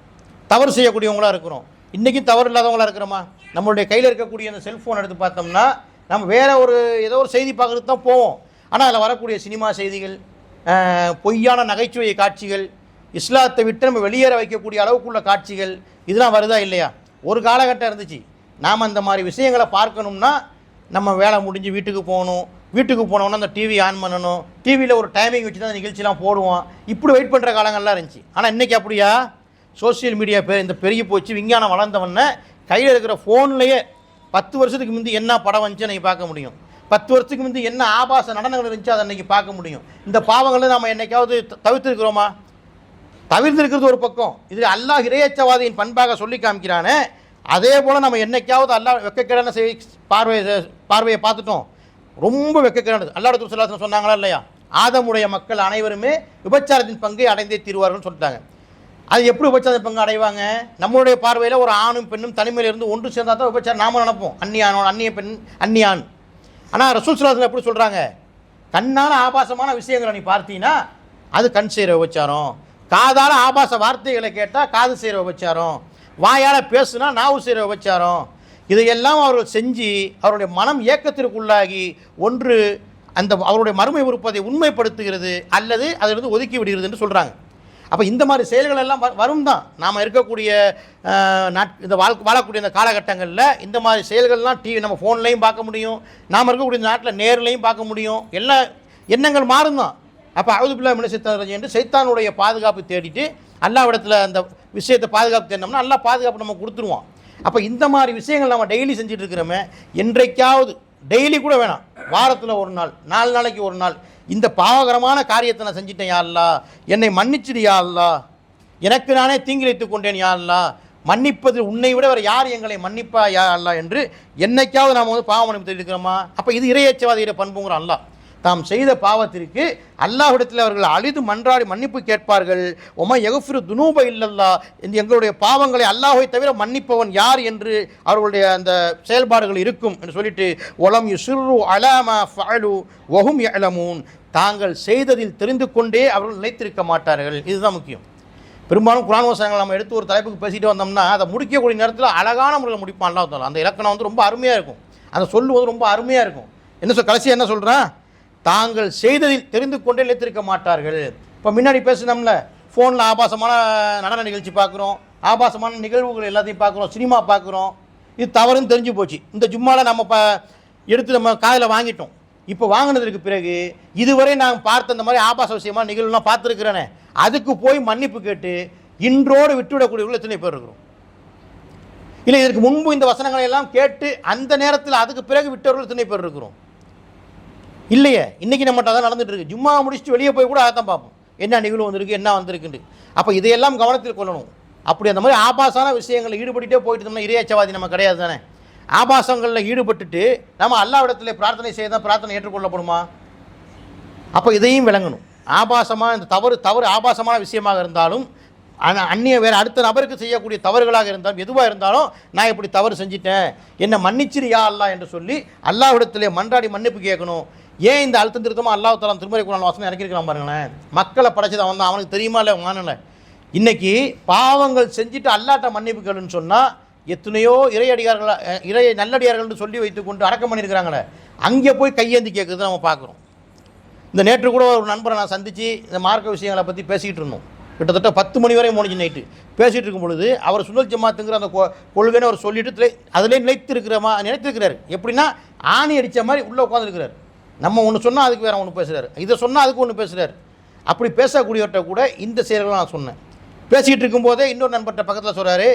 தவறு செய்யக்கூடியவங்களா இருக்கிறோம். இன்றைக்கும் தவறு இல்லாதவங்களா இருக்கிறோமா? நம்மளுடைய கையில் இருக்கக்கூடிய அந்த செல்ஃபோன் எடுத்து பார்த்தோம்னா நம்ம வேற ஒரு ஏதோ ஒரு செய்தி பார்க்குறது தான் போவோம். ஆனால் அதில் வரக்கூடிய சினிமா செய்திகள் பொய்யான நகைச்சுவை காட்சிகள் இஸ்லாத்தை விட்டு நம்ம வெளியேற வைக்கக்கூடிய அளவுக்குள்ள காட்சிகள் இதெல்லாம் வருதா இல்லையா? ஒரு காலகட்டம் இருந்துச்சு. நாம் அந்த மாதிரி விஷயங்களை பார்க்கணும்னா நம்ம வேலை முடிஞ்சு வீட்டுக்கு போகணும் வீட்டுக்கு போனோம்னா அந்த டிவி ஆன் பண்ணணும். டிவியில் ஒரு டைமிங் வச்சு தான் அந்த நிகழ்ச்சிலாம் போடுவோம். இப்படி வெயிட் பண்ணுற காலங்கள்லாம் இருந்துச்சு. ஆனால் இன்றைக்கி அப்படியா? சோஷியல் மீடியா பெ இந்த பெருகி போச்சு. விஞ்ஞானம் வளர்ந்தவொடனே கையில் இருக்கிற ஃபோன்லேயே பத்து வருஷத்துக்கு முந்தி என்ன படம் வந்துச்சு அன்றைக்கி பார்க்க முடியும். பத்து வருஷத்துக்கு முந்தி என்ன ஆபாச நடனங்கள் இருந்துச்சு அதை அன்றைக்கி பார்க்க முடியும். இந்த பாவங்களை நம்ம என்னைக்காவது த- தவிர்த்திருக்கிறோமா? தவிர்த்திருக்கிறது ஒரு பக்கம். இது அல்லாஹ் இறையச்சவாதியின் பண்பாக சொல்லி காமிக்கிறானே. அதே போல் நம்ம என்னைக்காவது அல்லாஹ் வெக்கக்கேடான செய் பார்வையை பார்வையை பார்த்துட்டோம். ரொம்ப வெக்கக்கேடானது. அல்லாஹ் ரசூல் சொன்னாங்களா இல்லையா? ஆதமுடைய மக்கள் அனைவருமே விபச்சாரத்தின் பங்கை அடைந்தே தீர்வார்கள்னு சொல்லிட்டாங்க. அது எப்படி விபச்சாரத்தின் பங்கு அடைவாங்க? நம்மளுடைய பார்வையில் ஒரு ஆணும் பெண்ணும் தனிமையில் இருந்து ஒன்று சேர்ந்தா தான் விபச்சாரம் நாம நினைப்போம். அந்நியானோட அந்நிய பெண் அந்நியான். ஆனால் ரசூல் சுல்லாசன் எப்படி சொல்கிறாங்க கண்ணால் ஆபாசமான விஷயங்களை நீ பார்த்தீங்கன்னா அது கண் செய்கிற விபச்சாரம். காதால் ஆபாச வார்த்தைகளை கேட்டால் காது செய்கிற விபச்சாரம். வாயால் பேசுனா நாவு செய்கிற விபச்சாரம். இதையெல்லாம் அவர்கள் செஞ்சு அவருடைய மனம் ஏக்கத்திற்குள்ளாகி ஒன்று அந்த அவருடைய மறுமை உறுப்பதை உண்மைப்படுத்துகிறது அல்லது அதிலிருந்து ஒதுக்கி விடுகிறது என்று சொல்கிறாங்க அப்போ இந்த மாதிரி செயல்கள் எல்லாம் வ- வரும் தான். நாம் இருக்கக்கூடிய நாட் இந்த வாழ் வாழக்கூடிய இந்த காலகட்டங்களில் இந்த மாதிரி செயல்கள்லாம் டிவி நம்ம ஃபோன்லேயும் பார்க்க முடியும். நாம் இருக்கக்கூடிய இந்த நாட்டில் நேர்லையும் பார்க்க முடியும். எல்லா எண்ணங்கள் மாறும் தான். அப்போ அவுதுபில்லா மினசித்தரஜி என்று சைத்தானுடைய பாதுகாப்பு தேடிட்டு அல்லாவிடத்தில் அந்த விஷயத்தை பாதுகாப்பு தேடினோம்னா அல்லா பாதுகாப்பு நம்ம கொடுத்துருவோம் அப்போ இந்த மாதிரி விஷயங்கள் நம்ம டெய்லி செஞ்சுட்டு இருக்கிறோமே என்றைக்காவது டெய்லி கூட வேணாம். வாரத்தில் ஒரு நாள் நாலு நாளைக்கு ஒரு நாள் இந்த பாவகரமான காரியத்தை நான் செஞ்சிட்டேன் யா என்னை மன்னிச்சிடு யா எனக்கு நானே தீங்கிழைத்து கொண்டேன் யா அல்லா. மன்னிப்பது உன்னை விட வேறு யார் எங்களை மன்னிப்பா யா அல்லா என்று என்னைக்காவது நாம் வந்து பாவம் மன்னிப்பு இருக்கிறோமா அப்போ இது இறையச்சவாதிയുടെ பண்புங்கிற அல்லா தாம் செய்த பாவத்திற்கு அல்லாஹிடத்தில் அவர்கள் அழிது மன்றாடி மன்னிப்பு கேட்பார்கள். ஒம எகஃபிரு துனூப இல்லல்லா. இந்த எங்களுடைய பாவங்களை அல்லாஹை தவிர மன்னிப்பவன் யார் என்று அவர்களுடைய அந்த செயல்பாடுகள் இருக்கும் என்று சொல்லிட்டு ஒலம் யுசிறு அலாம ஃபஅலு ஒஹும் எலமூன் தாங்கள் செய்ததில் தெரிந்து கொண்டே அவர்கள் நிலைத்திருக்க மாட்டார்கள். இதுதான் முக்கியம். பெரும்பாலும் குரான் வசனங்கள் நம்ம எடுத்து ஒரு தலைப்புக்கு பேசிட்டு வந்தோம்னா அதை முடிக்கக்கூடிய நேரத்தில் அழகான முறையில் முடிப்பான் அந்த இலக்கணம் வந்து ரொம்ப அருமையாக இருக்கும். அந்த சொல்லு வந்து ரொம்ப அருமையாக இருக்கும். என்ன சொல் கடைசி என்ன சொல்கிறேன் தாங்கள் செய்ததில் தெரிந்து கொண்டே நிலைத்திருக்க மாட்டார்கள். இப்போ முன்னாடி பேசினோம்ல ஃபோனில் ஆபாசமான நடன நிகழ்ச்சி பார்க்குறோம் ஆபாசமான நிகழ்வுகள் எல்லாத்தையும் பார்க்குறோம் சினிமா பார்க்குறோம் இது தவறுன்னு தெரிஞ்சு போச்சு. இந்த ஜும்மாவில் நம்ம ப எடுத்து நம்ம காதில் வாங்கிட்டோம். இப்போ வாங்கினதுக்கு பிறகு இதுவரை நான் பார்த்த இந்த மாதிரி ஆபாச விஷயமா நிகழ்வுலாம் பார்த்துருக்குறேனே அதுக்கு போய் மன்னிப்பு கேட்டு இன்றோடு விட்டுவிடக்கூடியவர்கள் எத்தனை பேர் இருக்கிறோம்? இல்லை இதற்கு முன்பு இந்த வசனங்களை எல்லாம் கேட்டு அந்த நேரத்தில் அதுக்கு பிறகு விட்டவர்கள் எத்தனை பேர் இருக்கிறோம்? இல்லையே. இன்றைக்கி நம்மகிட்ட தான் நடந்துட்டு இருக்கு. ஜும்மா முடிச்சுட்டு வெளியே போய் கூட அதான் பார்ப்போம். என்ன நிகழ்வு வந்திருக்கு என்ன வந்திருக்குன்னு அப்போ இதையெல்லாம் கவனத்தில் கொள்ளணும். அப்படி அந்த மாதிரி ஆபாசான விஷயங்களில் ஈடுபட்டுட்டே போயிட்டு இருந்தோம்னா இறையச்சவாதி நம்ம கிடையாது தானே? ஆபாசங்களில் ஈடுபட்டுட்டு நம்ம அல்லாவிடத்தில் பிரார்த்தனை செய்தால் பிரார்த்தனை ஏற்றுக்கொள்ளப்படுமா? அப்போ இதையும் விளங்கணும். ஆபாசமாக இந்த தவறு தவறு ஆபாசமான விஷயமாக இருந்தாலும் ஆனால் அந்நிய வேறு அடுத்த நபருக்கு செய்யக்கூடிய தவறுகளாக இருந்தாலும் எதுவாக இருந்தாலும் நான் இப்படி தவறு செஞ்சிட்டேன். என்னை மன்னிச்சிரியா அல்லா என்று சொல்லி அல்லாவிடத்திலே மன்றாடி மன்னிப்பு கேட்கணும். ஏன் இந்த அழுத்தம் திருத்தமாக அல்லாஹ் தலா திருமறை குரான் வாசனை இறக்கிருக்கிறான் பாருங்களேன். மக்களை படைச்சது அவன் தான். அவனுக்கு தெரியுமா இல்லை மானல இன்னைக்கு பாவங்கள் செஞ்சுட்டு அல்லாட்ட மன்னிப்பு கேளுன்னு சொன்னால் எத்தனையோ இறையடிகார்கள் இறை நல்லடியார்கள்னு சொல்லி வைத்துக்கொண்டு அடக்கம் பண்ணியிருக்கிறாங்களே. அங்கே போய் கையேந்தி கேட்குறது நம்ம பார்க்குறோம். இந்த நேற்று கூட ஒரு நண்பரை நான் சந்தித்து இந்த மார்க்க விஷயங்களை பற்றி பேசிக்கிட்டு இருந்தோம். கிட்டத்தட்ட பத்து மணி வரை முடிஞ்சு நைட்டு பேசிகிட்டு இருக்கும் பொழுது அவர் சுந்தல் ஜமாத்துங்கிற அந்த கொ- கொள்கைன்னு அவர் சொல்லிட்டு அதிலே நிலைத்திருக்கிறமா நினைத்திருக்கிறார் எப்படின்னா ஆணி அடித்த மாதிரி உள்ளே உட்காந்துருக்கிறார் நம்ம ஒன்று சொன்னால் அதுக்கு வேறு ஒன்று பேசுகிறார் இதை சொன்னால் அதுக்கு ஒன்று பேசுகிறார் அப்படி பேசக்கூடியவர்கிட்ட கூட இந்த செயல்களை நான் சொன்னேன். பேசிக்கிட்டு இருக்கும்போதே இன்னொரு நண்பர்கிட்ட பக்கத்தில் சொல்கிறாரு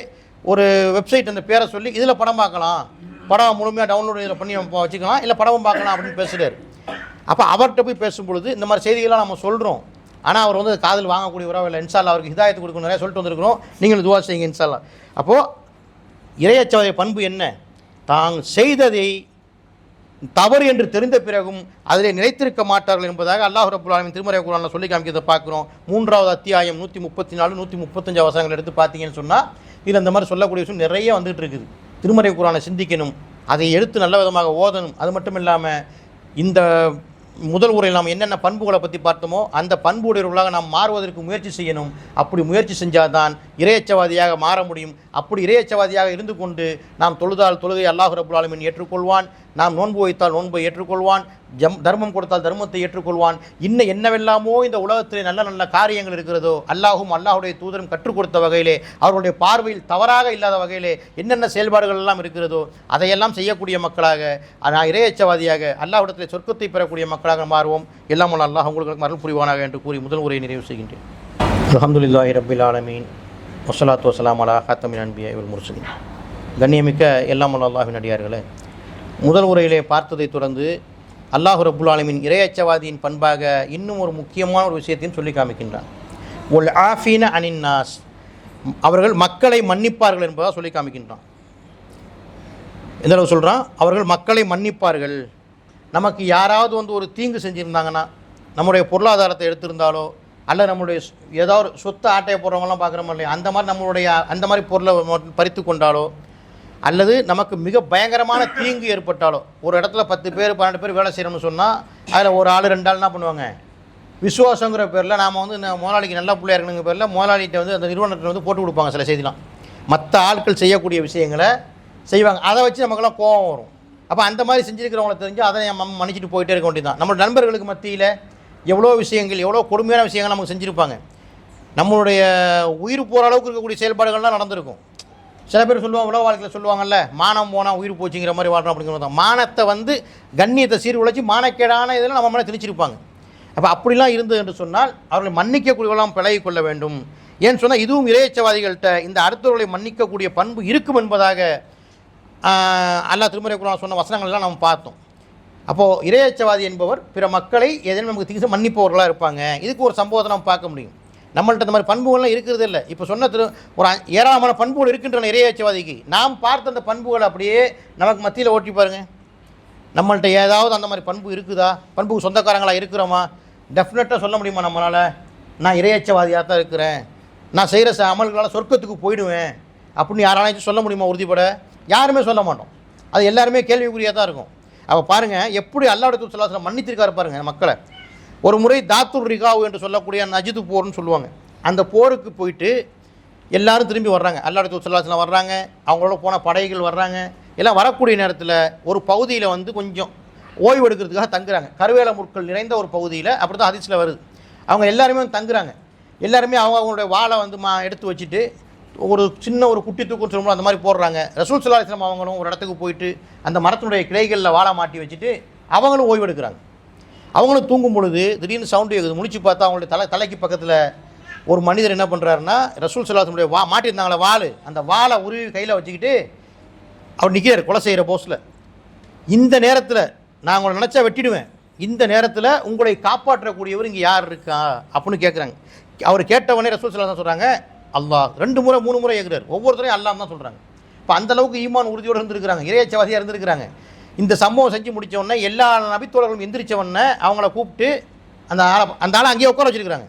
ஒரு வெப்சைட் அந்த பேரை சொல்லி இதில் படம் பார்க்கலாம். படம் முழுமையாக டவுன்லோட் இதில் பண்ணி நம்ம வச்சுக்கலாம். இல்லை படமும் பார்க்கலாம் அப்படின்னு பேசுகிறார் அப்போ அவர்கிட்ட போய் பேசும்பொழுது இந்த மாதிரி செய்திகள்லாம் நம்ம சொல்கிறோம் ஆனால் அவர் வந்து காதல் வாங்கக்கூடியவரோ இல்லை. இன்சால்லா அவருக்கு ஹிதாயத்து கொடுக்கணும் நிறைய சொல்லிட்டு வந்திருக்கிறோம். நீங்களும் துவா செய்யுங்க இன்சால்லா அப்போது இறையச்சவதைய பண்பு என்ன? தான் செய்ததை தவறு என்று தெரிந்த பிறகும் அதிலே நிலைத்திருக்க மாட்டார்கள் என்பதாக அல்லாஹ் ரபுல் ஆலமின் திருமறை குரானில் சொல்லி காமிக்கிறத பார்க்குறோம். மூன்றாவது அத்தியாயம் நூற்றி முப்பத்தி நாலு நூற்றி முப்பத்தஞ்சு அவசரங்கள் எடுத்து பார்த்தீங்கன்னு சொன்னால் இதில் இந்த மாதிரி சொல்லக்கூடிய விஷயம் நிறைய வந்துகிட்டு இருக்குது. திருமறை குரானை சிந்திக்கணும் அதை எடுத்து நல்ல விதமாக ஓதணும். அது மட்டும் இல்லாமல் இந்த முதல் உரையில் நாம் என்னென்ன பண்புகளை பற்றி பார்த்தோமோ அந்த பண்புடையவர்களாக நாம் மாறுவதற்கு முயற்சி செய்யணும். அப்படி முயற்சி செஞ்சால் தான் இறையச்சவாதியாக மாற முடியும். அப்படி இறையச்சவாதியாக இருந்து கொண்டு நாம் தொழுதால் தொழுகை அல்லாஹ் ரபுல் ஆலமின் ஏற்றுக்கொள்வான். நாம் நோன்பு வைத்தால் நோன்பை ஏற்றுக்கொள்வான் ஜம் தர்மம் கொடுத்தால் தர்மத்தை ஏற்றுக்கொள்வான். இன்னும் என்னவெல்லாமோ இந்த உலகத்தில் நல்ல நல்ல காரியங்கள் இருக்கிறதோ அல்லாஹும் அல்லாஹுடைய தூதரும் கற்றுக் கொடுத்த வகையிலே அவர்களுடைய பார்வையில் தவறாக இல்லாத வகையிலே என்னென்ன செயல்பாடுகள் எல்லாம் இருக்கிறதோ அதையெல்லாம் செய்யக்கூடிய மக்களாக நான் இறையச்சவாதியாக அல்லாஹ்விடத்திலே சொர்க்கத்தை பெறக்கூடிய மக்களாக மாறுவோம். எல்லாம் வல்ல அல்லாஹ் உங்களுக்கு அருள் புரிவானாக என்று கூறி முதல் உரையை நிறைவு செய்கின்றேன். அல்ஹம்துலில்லாஹி ரபில் ஆலமீன். வசலாத்து வசலாம் அலா ஹாத்தமின் அன்பியா இவள் முர்சலின். கண்ணியமிக்க எல்லாம் வல்ல அல்லாஹின் அடியார்களே முதல் உரையிலே பார்த்ததைத் தொடர்ந்து அல்லாஹ் ரபுல் ஆலமின் இறையச்சவாதியின் பண்பாக இன்னும் ஒரு முக்கியமான ஒரு விஷயத்தையும் சொல்லி காமிக்கின்றான். ஒல் ஆஃபீன அனின் நாஸ். அவர்கள் மக்களை மன்னிப்பார்கள் என்பதாக சொல்லி காமிக்கின்றான். எந்த அளவு சொல்கிறான் அவர்கள் மக்களை மன்னிப்பார்கள். நமக்கு யாராவது வந்து ஒரு தீங்கு செஞ்சுருந்தாங்கன்னா நம்முடைய பொருளாதாரத்தை எடுத்திருந்தாலோ அல்ல நம்மளுடைய ஏதாவது ஒரு சொத்து ஆட்டையை போடுறவங்களாம் பார்க்குறோம் இல்லையா அந்த மாதிரி நம்மளுடைய அந்த மாதிரி பொருளை பறித்து கொண்டாலோ அல்லது நமக்கு மிக பயங்கரமான தீங்கு ஏற்பட்டாலோ ஒரு இடத்துல பத்து பேர் பன்னெண்டு பேர் வேலை செய்யணும்னு சொன்னால் அதில் ஒரு ஆள் ரெண்டு ஆள் என்ன பண்ணுவாங்க? விசுவாசங்கிற பேரில் நாம் வந்து முதலாளிக்கு நல்ல பிள்ளையா இருக்கணுங்கிற பேரில் முதலாளிகிட்ட வந்து அந்த நிறுவனத்தில் வந்து போட்டு கொடுப்பாங்க சில செய்திலாம். மற்ற ஆட்கள் செய்யக்கூடிய விஷயங்களை செய்வாங்க. அதை வச்சு நமக்கெல்லாம் கோபம் வரும். அப்போ அந்த மாதிரி செஞ்சுருக்கிறவங்கள தெரிஞ்சு அதை நம்ம மன்னிச்சிட்டு போயிட்டே இருக்க வேண்டியதுதான். நம்ம நண்பர்களுக்கு மத்தியில் எவ்வளோ விஷயங்கள் எவ்வளோ கொடுமையான விஷயங்கள் நமக்கு செஞ்சுருப்பாங்க. நம்மளுடைய உயிர் போகிற அளவுக்கு இருக்கக்கூடிய செயல்பாடுகள்லாம் நடந்திருக்கும். சில பேர் சொல்லுவாங்க உலக வாழ்க்கையில் சொல்லுவாங்கல்ல மானம் போனால் உயிர் போச்சுங்கிற மாதிரி வாழ்றோம் அப்படிங்கிறது மானத்தை வந்து கண்ணியத்தை சீர் உழைச்சி மானக்கேடான இதெல்லாம் நம்ம மேலே திணிச்சிருப்பாங்க. அப்போ அப்படிலாம் இருந்தது என்று சொன்னால் அவர்களை மன்னிக்கக்கூடியவெல்லாம் பிழகி கொள்ள வேண்டும். ஏன்னு சொன்னால் இதுவும் இறையச்சவாதிகள்கிட்ட இந்த அடுத்தவர்களை மன்னிக்கக்கூடிய பண்பு இருக்கும் என்பதாக அல்லா திருமுறை திருமறை குரான் சொன்ன வசனங்கள்லாம் நம்ம பார்த்தோம். அப்போது இறையச்சவாதி என்பவர் பிற மக்களை ஏதேனும் நமக்கு திகிச மன்னிப்பவர்களாக இருப்பாங்க. இதுக்கு ஒரு சம்பவத்தை நம்ம பார்க்க முடியும். நம்மள்ட்ட இந்த மாதிரி பண்புகள்லாம் இருக்கிறது இல்லை. இப்போ சொன்ன திரு ஒரு ஏராளமான பண்புகள் இருக்கின்றன இறையச்சவாதிக்கு. நாம் பார்த்த அந்த பண்புகளை அப்படியே நமக்கு மத்தியில் ஓட்டி பாருங்கள் நம்மள்ட்ட ஏதாவது அந்த மாதிரி பண்பு இருக்குதா? பண்புக்கு சொந்தக்காரங்களாக இருக்கிறோமா? டெஃபினட்டாக சொல்ல முடியுமா நம்மளால்? நான் இறையச்சவாதியாக தான் இருக்கிறேன். நான் செய்கிற ச அமல்களால் சொர்க்கத்துக்கு போயிடுவேன். அப்படின்னு யாராலையும் சொல்ல முடியுமா உறுதிப்பட? யாருமே சொல்ல மாட்டோம். அது எல்லாருமே கேள்விக்குறியாக தான் இருக்கும். அப்போ பாருங்கள் எப்படி அல்லாவுடைய தூர் மன்னித்திருக்காரு பாருங்கள் மக்களை. ஒரு முறை தாத்துர் ரிகாவு என்று சொல்லக்கூடிய நஜிது போர்னு சொல்லுவாங்க. அந்த போருக்கு போயிட்டு எல்லாரும் திரும்பி வர்றாங்க. அல்லாவுடைய தூர் வர்றாங்க. அவங்களோட போன படைகள் வர்றாங்க. எல்லாம் வரக்கூடிய நேரத்தில் ஒரு பகுதியில் வந்து கொஞ்சம் ஓய்வு எடுக்கிறதுக்காக தங்குறாங்க. கருவேல முற்கள் நிறைந்த ஒரு பகுதியில் அப்படி தான் அதிர்ச்சியில் வருது. அவங்க எல்லாருமே வந்து தங்குறாங்க. எல்லாருமே அவங்க அவங்களுடைய வாழை வந்து மா எடுத்து வச்சுட்டு ஒரு சின்ன ஒரு குட்டி தூக்கம் சொல்லும்போது அந்த மாதிரி போடுறாங்க. ரசூல் சல்லா அவங்களும் ஒரு இடத்துக்கு போயிட்டு அந்த மரத்தினுடைய கிளைகளில் வாழை மாட்டி வச்சுட்டு அவங்களும் ஓய்வு எடுக்கிறாங்க. அவங்களும் தூங்கும் பொழுது திடீர்னு சவுண்டு கேட்குது முடிச்சு பார்த்தா அவங்களுடைய தலை தலைக்கு பக்கத்தில் ஒரு மனிதர் என்ன பண்ணுறாருன்னா ரசூல் சலாசனுடைய வா மாட்டியிருந்தாங்களே வாள். அந்த வாளை உருவி கையில் வச்சுக்கிட்டு அவர் நிற்கிறார் கொலை செய்கிற போஸில் இந்த நேரத்தில் நான் உங்களை நினச்சா வெட்டிடுவேன். இந்த நேரத்தில் உங்களை காப்பாற்றக்கூடியவர் இங்கே யார் இருக்கா? அப்படின்னு கேட்குறாங்க அவர் கேட்டவனே ரசூல் சல்லா தான் சொல்கிறாங்க அல்லாஹ். ரெண்டு முறை மூணு முறை கேட்குறாரு ஒவ்வொருத்தரையும் அல்லாஹ் தான் சொல்கிறாங்க இப்போ அந்த அளவுக்கு ஈமான் உறுதியோடு இருந்திருக்கிறாங்க. இறையச்சவாதியாக இருந்திருக்கிறாங்க. இந்த சம்பவம் செஞ்சு முடிச்ச எல்லா நபித்தோழர்களும் எந்திரிச்ச உடனே அவங்கள கூப்பிட்டு அந்த ஆளை அந்த ஆளை அங்கேயே உட்கார வச்சிருக்கிறாங்க.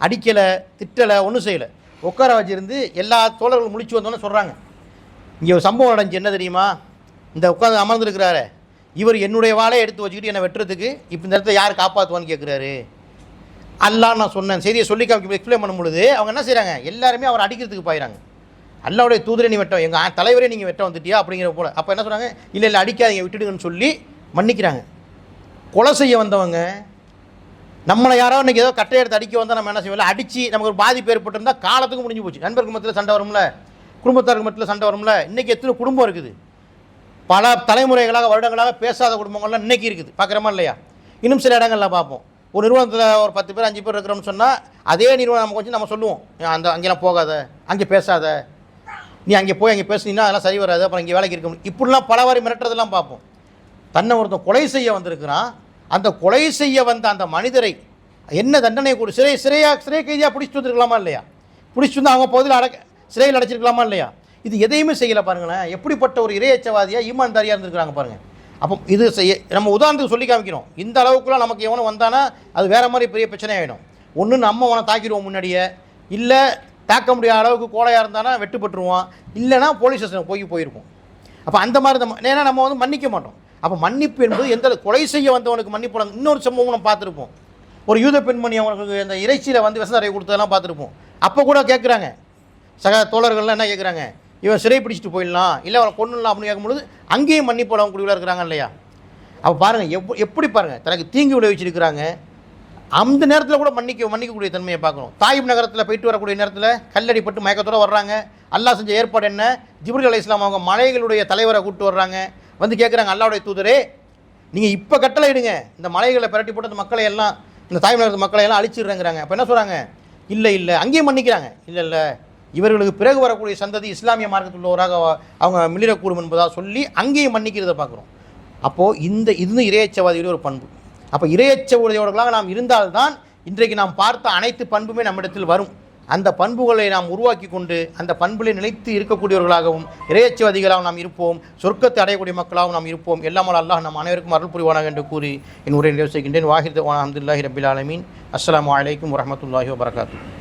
அடிக்கலை திட்டலை ஒன்றும் செய்யலை. உட்கார வச்சுருந்து எல்லா தோழர்களும் முடிச்சு வந்தோன்னே சொல்கிறாங்க இங்கே ஒரு சம்பவம் நடந்துச்சு. என்ன தெரியுமா? இந்த உட்காந்து அமர்ந்துருக்கிறாரு. இவர் என்னுடைய வாழை எடுத்து வச்சுக்கிட்டு என்னை வெட்டுறதுக்கு இப்போ இந்த இடத்த யார் காப்பாற்றுவான்னு கேட்குறாரு அல்லான்னு நான் சொன்னேன். செய்தியை சொல்லி எக்ஸ்பிளைன் பண்ணும் பொழுது அவங்க என்ன செய்கிறாங்க எல்லாருமே அவர் அடிக்கிறதுக்கு போயிடறாங்க அல்லாவுடைய தூதரை நீ வெட்டம் எங்கள் தலைவரே நீங்கள் வெட்ட வந்துட்டியா அப்படிங்கிற போல. அப்போ என்ன சொல்கிறாங்க இல்லை இல்லை அடிக்காதீங்க விட்டுடுங்கன்னு சொல்லி மன்னிக்கிறாங்க. கொலை செய்ய வந்தவங்க நம்மளை யாரோ இன்றைக்கி ஏதோ கட்டை எடுத்து அடிக்க வந்தால் நம்ம என்ன செய்வோம்? அடித்து நமக்கு ஒரு பாதிப்பு ஏற்பட்டிருந்தால் காலத்துக்கு முடிஞ்சு போச்சு. நண்பர்கள் குடும்பத்தில் சண்டை வரும்ல? குடும்பத்தார் குடும்பத்தில் சண்டை வரும்ல? இன்றைக்கி எத்தனை குடும்பம் இருக்குது? பல தலைமுறைகளாக வருடங்களாக பேசாத குடும்பங்கள்லாம் இன்னைக்கு இருக்குது. பார்க்குறோமா இல்லையா? இன்னும் சில இடங்கள்ல பார்ப்போம். ஒரு நிறுவனத்தில் ஒரு பத்து பேர் அஞ்சு பேர் இருக்கிறோம்னு சொன்னால் அதே நிறுவனம் நமக்கு வச்சு நம்ம சொல்லுவோம். அந்த அங்கெல்லாம் போகாத அங்கே பேசாத நீ அங்கே போய் அங்கே பேசுனீங்கன்னா அதெல்லாம் சரி வராது அப்புறம் இங்கே வேலைக்கு இருக்க முடியும் இப்படிலாம் பல வாரி மிரட்டுறதெல்லாம் பார்ப்போம். தன்னை ஒருத்தன் கொலை செய்ய வந்திருக்கிறான். அந்த கொலை செய்ய வந்த அந்த மனிதரை என்ன தண்டனை கொடு சிறை சிறையா சிறை கைதியாக பிடிச்சிட்டு வந்திருக்கலாமா இல்லையா? பிடிச்சிட்டு வந்து அவங்க பகுதியில் அடக்க சிறையில் அடைச்சிருக்கலாமா இல்லையா? இது எதையுமே செய்யலை பாருங்களேன். எப்படிப்பட்ட ஒரு இறையச்சவாதியாக ஈமான்தாரியாக இருந்திருக்கிறாங்க பாருங்கள் அப்போ இது செய்ய நம்ம உதாரணத்துக்கு சொல்லி காமிக்கிறோம். இந்த அளவுக்குலாம் நமக்கு எவனும் வந்தானா அது வேற மாதிரி பெரிய பிரச்சனை ஆகிடும் ஒன்று நம்ம அவனை தாக்கிடுவோம் முன்னாடியே. இல்லை தாக்க முடியாத அளவுக்கு கோழையாக இருந்தானா வெட்டுப்பட்டுருவான். இல்லைன்னா போலீஸ் ஸ்டேஷனுக்கு போய் போயிருப்போம் அப்போ அந்த மாதிரி நம்ம ஏன்னா நம்ம வந்து மன்னிக்க மாட்டோம். அப்போ மன்னிப்பு என்பது எந்த கொலை செய்ய வந்தவனுக்கு மன்னிப்பு இன்னொரு சம்பவம் நம்ம பார்த்துருப்போம். ஒரு யூத பெண்மணி அவனுக்கு அந்த இறைச்சியில் வந்து விசனரை கொடுத்ததெல்லாம் பார்த்துருப்போம். அப்போ கூட கேட்குறாங்க சக தோழர்கள்லாம் என்ன கேட்குறாங்க இவன் சிறை பிடிச்சிட்டு போயிடலாம். இல்லை அவனை கொண்டுலாம் அப்படின்னு கேட்கும்பொழுது அங்கேயும் மன்னிப்பு வழங்கக்கூடியவர்களாக இருக்கிறாங்க இல்லையா? அப்போ பாருங்கள் எப் எப்படி பாருங்கள் தனக்கு தீங்கு விளைவிச்சிருக்கிறாங்க. அந்த நேரத்தில் கூட மன்னிக்க மன்னிக்கக்கூடிய தன்மையை பார்க்கணும். தாயிப் நகரத்தில் போயிட்டு வரக்கூடிய நேரத்தில் கல்லடிப்பட்டு மயக்கத்தோட வர்றாங்க. அல்லாஹ் செஞ்ச ஏற்பாடு என்ன? ஜிப்ரில் அலி இஸ்லாம் அவங்க மலைகளுடைய தலைவரை கூப்பிட்டு வர்றாங்க. வந்து கேட்குறாங்க அல்லாவுடைய தூதரே நீங்கள் இப்போ கட்டளை இடுங்க இந்த மலைகளை பிரட்டி போட்டு அந்த மக்களை எல்லாம் இந்த தாய் நகரத்து மக்களை எல்லாம் அழிச்சிடுறேங்கிறாங்க. அப்போ என்ன சொல்கிறாங்க இல்லை இல்லை. அங்கேயும் மன்னிக்கிறாங்க. இல்லை இல்லை. இவர்களுக்கு பிறகு வரக்கூடிய சந்ததி இஸ்லாமிய மார்க்கத்தில் உள்ளவராக அவங்க மிளிரக்கூடும் என்பதாக சொல்லி அங்கேயும் மன்னிக்கிறத பார்க்குறோம். அப்போது இந்த இது இரையச்சவாதியுடைய ஒரு பண்பு. அப்போ இரையச்ச உடையவர்களாக நாம் இருந்தால்தான் இன்றைக்கு நாம் பார்த்த அனைத்து பண்புமே நம்மிடத்தில் வரும் அந்த பண்புகளை நாம் உருவாக்கி கொண்டு அந்த பண்புகளை நிலைத்து இருக்கக்கூடியவர்களாகவும் இரையச்சவாதிகளாகவும் நாம் இருப்போம் சொர்க்கத்தை அடையக்கூடிய மக்களாகவும் நாம் இருப்போம் எல்லாமல் அல்லாஹ் நம் அனைவருக்கும் அருள் புரிவானாக என்று கூறி என் உரையை நிறைவு செய்கின்றேன் வாஹிர் அஹமதுல்லாஹி ரபில் ஆலமீன் அஸ்லாம் அலைக்கும் வரமத்துல்லாஹி வபரகாத்தூ